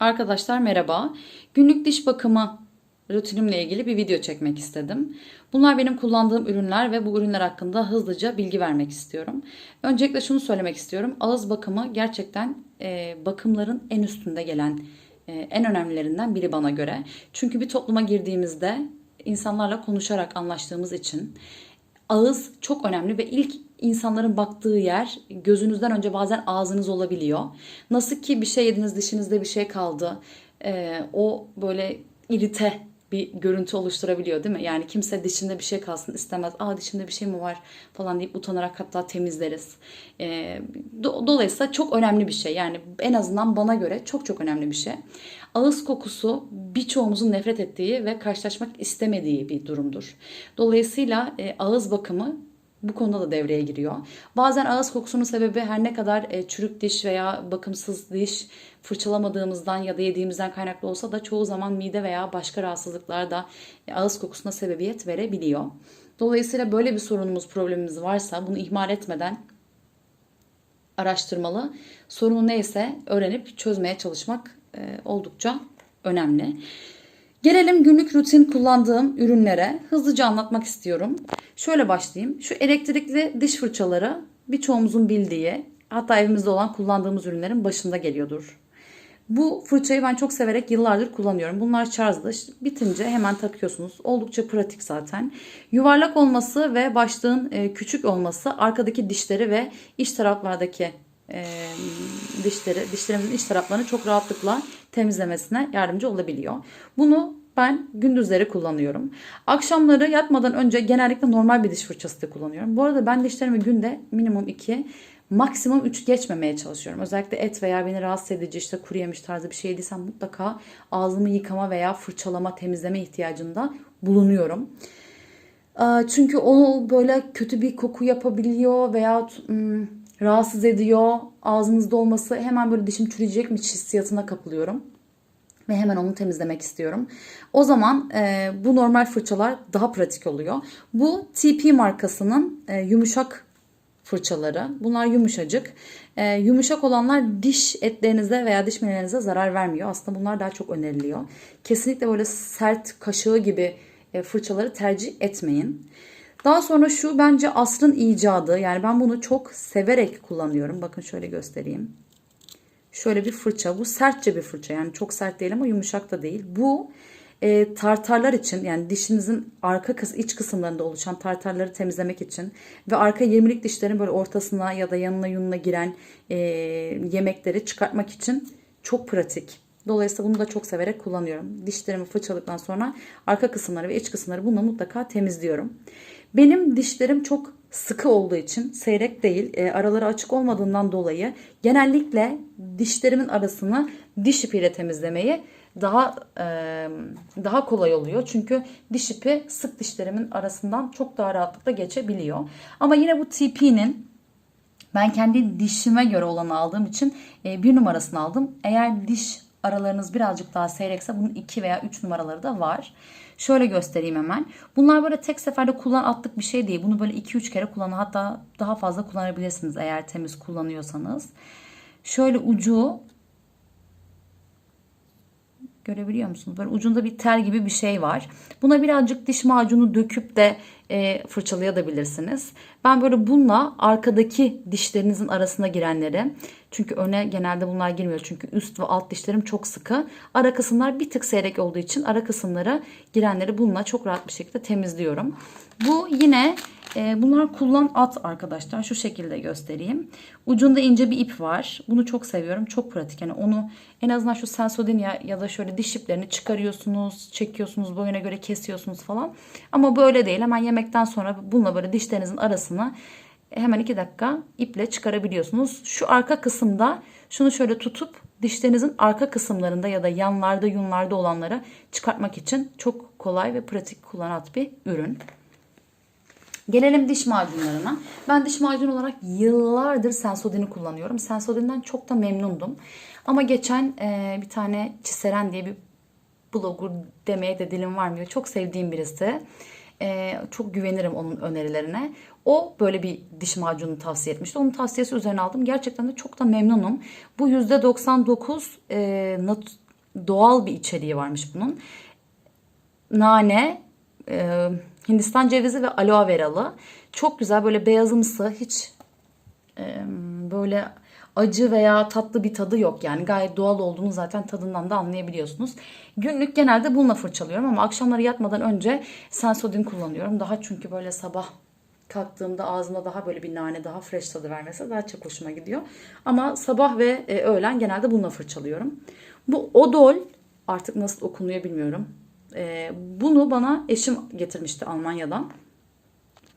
Arkadaşlar merhaba. Günlük diş bakımı rutinimle ilgili bir video çekmek istedim. Bunlar benim kullandığım ürünler ve bu ürünler hakkında hızlıca bilgi vermek istiyorum. Öncelikle şunu söylemek istiyorum. Ağız bakımı gerçekten e, bakımların en üstünde gelen e, en önemlilerinden biri bana göre. Çünkü bir topluma girdiğimizde insanlarla konuşarak anlaştığımız için ağız çok önemli ve ilk insanların baktığı yer gözünüzden önce bazen ağzınız olabiliyor. Nasıl ki bir şey yediniz dişinizde bir şey kaldı. Ee, o böyle irite bir görüntü oluşturabiliyor değil mi? Yani kimse dişinde bir şey kalsın istemez. Aa dişimde bir şey mi var falan deyip utanarak hatta temizleriz. Ee, do- dolayısıyla çok önemli bir şey. Yani en azından bana göre çok çok önemli bir şey. Ağız kokusu birçoğumuzun nefret ettiği ve karşılaşmak istemediği bir durumdur. Dolayısıyla e, ağız bakımı bu konuda da devreye giriyor. Bazen ağız kokusunun sebebi her ne kadar e, çürük diş veya bakımsız diş fırçalamadığımızdan ya da yediğimizden kaynaklı olsa da çoğu zaman mide veya başka rahatsızlıklar da e, ağız kokusuna sebebiyet verebiliyor. Dolayısıyla böyle bir sorunumuz, problemimiz varsa bunu ihmal etmeden araştırmalı. Sorunu neyse öğrenip çözmeye çalışmak e, oldukça önemli. Gelelim günlük rutin kullandığım ürünlere. Hızlıca anlatmak istiyorum. Şöyle başlayayım. Şu elektrikli diş fırçaları birçoğumuzun bildiği, hatta evimizde olan kullandığımız ürünlerin başında geliyordur. Bu fırçayı ben çok severek yıllardır kullanıyorum. Bunlar şarjlı. Bitince hemen takıyorsunuz. Oldukça pratik zaten. Yuvarlak olması ve başlığın e, küçük olması arkadaki dişleri ve iç taraflardaki e, dişleri, dişlerimizin iç taraflarını çok rahatlıkla temizlemesine yardımcı olabiliyor. Bunu ben gündüzleri kullanıyorum. Akşamları yatmadan önce genellikle normal bir diş fırçası da kullanıyorum. Bu arada ben dişlerimi günde minimum 2 maksimum 3 geçmemeye çalışıyorum. Özellikle et veya beni rahatsız edici işte kuru yemiş tarzı bir şey yediysem mutlaka ağzımı yıkama veya fırçalama, temizleme ihtiyacında bulunuyorum. Çünkü o böyle kötü bir koku yapabiliyor veya hmm, rahatsız ediyor. Ağzınızda olması hemen böyle dişim çürüyecekmiş hissiyatına kapılıyorum ve hemen onu temizlemek istiyorum. O zaman e, bu normal fırçalar daha pratik oluyor. Bu TP markasının e, yumuşak fırçaları. Bunlar yumuşacık. E, yumuşak olanlar diş etlerinize veya diş memelerinize zarar vermiyor. Aslında bunlar daha çok öneriliyor. Kesinlikle böyle sert kaşığı gibi e, fırçaları tercih etmeyin. Daha sonra şu bence asrın icadı. Yani ben bunu çok severek kullanıyorum. Bakın şöyle göstereyim. Şöyle bir fırça. Bu sertçe bir fırça. Yani çok sert değil ama yumuşak da değil. Bu e, tartarlar için yani dişinizin arka kıs iç kısımlarında oluşan tartarları temizlemek için ve arka yirmilik dişlerin böyle ortasına ya da yanına yununa giren e, yemekleri çıkartmak için çok pratik. Dolayısıyla bunu da çok severek kullanıyorum. Dişlerimi fırçaladıktan sonra arka kısımları ve iç kısımları bununla mutlaka temizliyorum. Benim dişlerim çok sıkı olduğu için seyrek değil e, araları açık olmadığından dolayı genellikle dişlerimin arasını diş ipiyle temizlemeyi daha e, daha kolay oluyor. Çünkü diş ipi sık dişlerimin arasından çok daha rahatlıkla geçebiliyor. Ama yine bu TP'nin ben kendi dişime göre olanı aldığım için e, bir numarasını aldım. Eğer diş aralarınız birazcık daha seyrekse bunun 2 veya 3 numaraları da var. Şöyle göstereyim hemen. Bunlar böyle tek seferde kullan attık bir şey değil. Bunu böyle 2-3 kere kullanın. Hatta daha fazla kullanabilirsiniz eğer temiz kullanıyorsanız. Şöyle ucu Görebiliyor musunuz? Böyle ucunda bir tel gibi bir şey var. Buna birazcık diş macunu döküp de e, fırçalayabilirsiniz. Ben böyle bununla arkadaki dişlerinizin arasına girenleri çünkü öne genelde bunlar girmiyor. Çünkü üst ve alt dişlerim çok sıkı. Ara kısımlar bir tık seyrek olduğu için ara kısımlara girenleri bununla çok rahat bir şekilde temizliyorum. Bu yine e, bunlar kullan at arkadaşlar. Şu şekilde göstereyim. Ucunda ince bir ip var. Bunu çok seviyorum. Çok pratik. Yani onu en azından şu Sensodyne ya, ya da şöyle diş iplerini çıkarıyorsunuz, çekiyorsunuz, boyuna göre kesiyorsunuz falan. Ama böyle değil. Hemen yemekten sonra bununla böyle dişlerinizin arasına hemen iki dakika iple çıkarabiliyorsunuz. Şu arka kısımda şunu şöyle tutup dişlerinizin arka kısımlarında ya da yanlarda yunlarda olanları çıkartmak için çok kolay ve pratik kullanat bir ürün. Gelelim diş macunlarına. Ben diş macunu olarak yıllardır Sensodyne'i kullanıyorum. Sensodyne'den çok da memnundum. Ama geçen e, bir tane Çiseren diye bir blogger demeye de dilim varmıyor. Çok sevdiğim birisi. E, çok güvenirim onun önerilerine. O böyle bir diş macunu tavsiye etmişti. Onun tavsiyesi üzerine aldım. Gerçekten de çok da memnunum. Bu %99 e, nat doğal bir içeriği varmış bunun. Nane, e, Hindistan cevizi ve aloe veralı. Çok güzel böyle beyazımsı hiç e, böyle acı veya tatlı bir tadı yok. Yani gayet doğal olduğunu zaten tadından da anlayabiliyorsunuz. Günlük genelde bununla fırçalıyorum ama akşamları yatmadan önce Sensodyne kullanıyorum. Daha çünkü böyle sabah kalktığımda ağzıma daha böyle bir nane, daha fresh tadı vermesi daha çok hoşuma gidiyor. Ama sabah ve e, öğlen genelde bununla fırçalıyorum. Bu Odol artık nasıl okunuyor bilmiyorum. E, bunu bana eşim getirmişti Almanya'dan.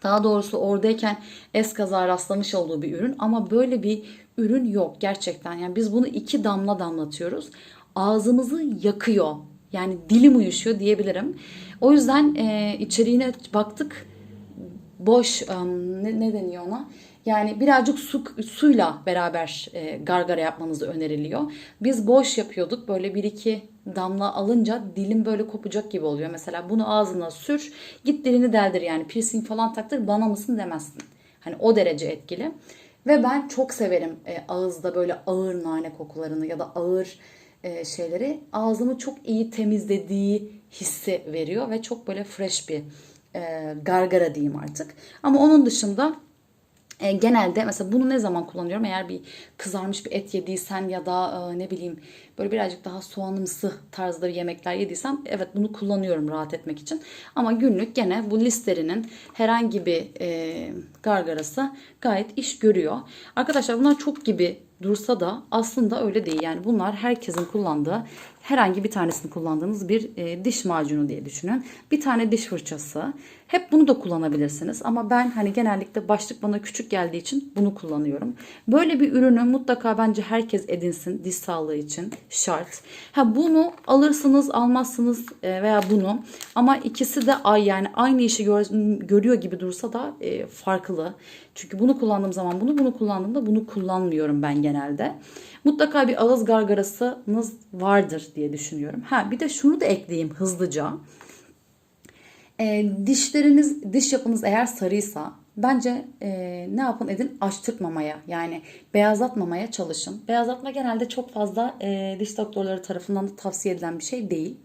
Daha doğrusu oradayken eskaza rastlamış olduğu bir ürün ama böyle bir ürün yok gerçekten. Yani biz bunu iki damla damlatıyoruz. Ağzımızı yakıyor. Yani dilim uyuşuyor diyebilirim. O yüzden e, içeriğine baktık. Boş em, ne, ne deniyor ona? Yani birazcık su, suyla beraber e, gargara yapmanızı öneriliyor. Biz boş yapıyorduk. Böyle bir iki damla alınca dilim böyle kopacak gibi oluyor. Mesela bunu ağzına sür, git dilini deldir yani piercing falan taktır bana mısın demezsin. Hani o derece etkili. Ve ben çok severim e, ağızda böyle ağır nane kokularını ya da ağır e, şeyleri. Ağzımı çok iyi temizlediği hissi veriyor ve çok böyle fresh bir e, gargara diyeyim artık. Ama onun dışında e, genelde mesela bunu ne zaman kullanıyorum? Eğer bir kızarmış bir et yediysen ya da e, ne bileyim böyle birazcık daha soğanımsı tarzda yemekler yediysem evet bunu kullanıyorum rahat etmek için. Ama günlük gene bu listerinin herhangi bir e, gargarası gayet iş görüyor. Arkadaşlar bunlar çok gibi dursa da aslında öyle değil. Yani bunlar herkesin kullandığı herhangi bir tanesini kullandığınız bir e, diş macunu diye düşünün. Bir tane diş fırçası. Hep bunu da kullanabilirsiniz ama ben hani genellikle başlık bana küçük geldiği için bunu kullanıyorum. Böyle bir ürünü mutlaka bence herkes edinsin diş sağlığı için şart. Ha bunu alırsınız almazsınız e, veya bunu ama ikisi de ay yani aynı işi gör, görüyor gibi dursa da e, farklı. Çünkü bunu kullandığım zaman bunu bunu kullandığımda bunu kullanmıyorum ben genelde. Mutlaka bir ağız gargarasınız vardır diye düşünüyorum. Ha bir de şunu da ekleyeyim hızlıca. E, dişleriniz, diş yapınız eğer sarıysa bence e, ne yapın edin açtırtmamaya yani beyazlatmamaya çalışın. Beyazlatma genelde çok fazla e, diş doktorları tarafından da tavsiye edilen bir şey değil.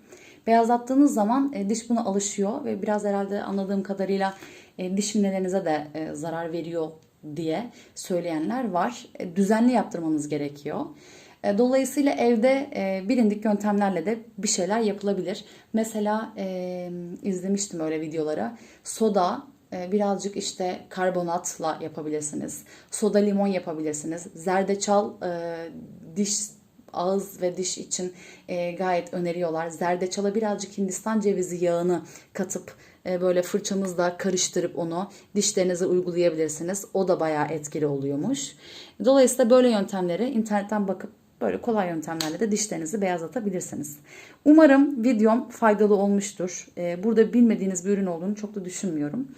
Beyazlattığınız zaman e, diş buna alışıyor ve biraz herhalde anladığım kadarıyla e, diş minelerinize de e, zarar veriyor diye söyleyenler var. E, düzenli yaptırmanız gerekiyor. E, Dolayısıyla evde e, bilindik yöntemlerle de bir şeyler yapılabilir. Mesela e, izlemiştim öyle videoları. Soda, e, birazcık işte karbonatla yapabilirsiniz. Soda limon yapabilirsiniz. Zerdeçal e, diş ağız ve diş için e, gayet öneriyorlar. Zerdeçala birazcık Hindistan cevizi yağını katıp e, böyle fırçamızla karıştırıp onu dişlerinize uygulayabilirsiniz. O da bayağı etkili oluyormuş. Dolayısıyla böyle yöntemleri internetten bakıp böyle kolay yöntemlerle de dişlerinizi beyazlatabilirsiniz. Umarım videom faydalı olmuştur. E, burada bilmediğiniz bir ürün olduğunu çok da düşünmüyorum.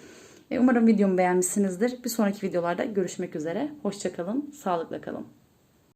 E, umarım videomu beğenmişsinizdir. Bir sonraki videolarda görüşmek üzere. Hoşçakalın, sağlıkla kalın.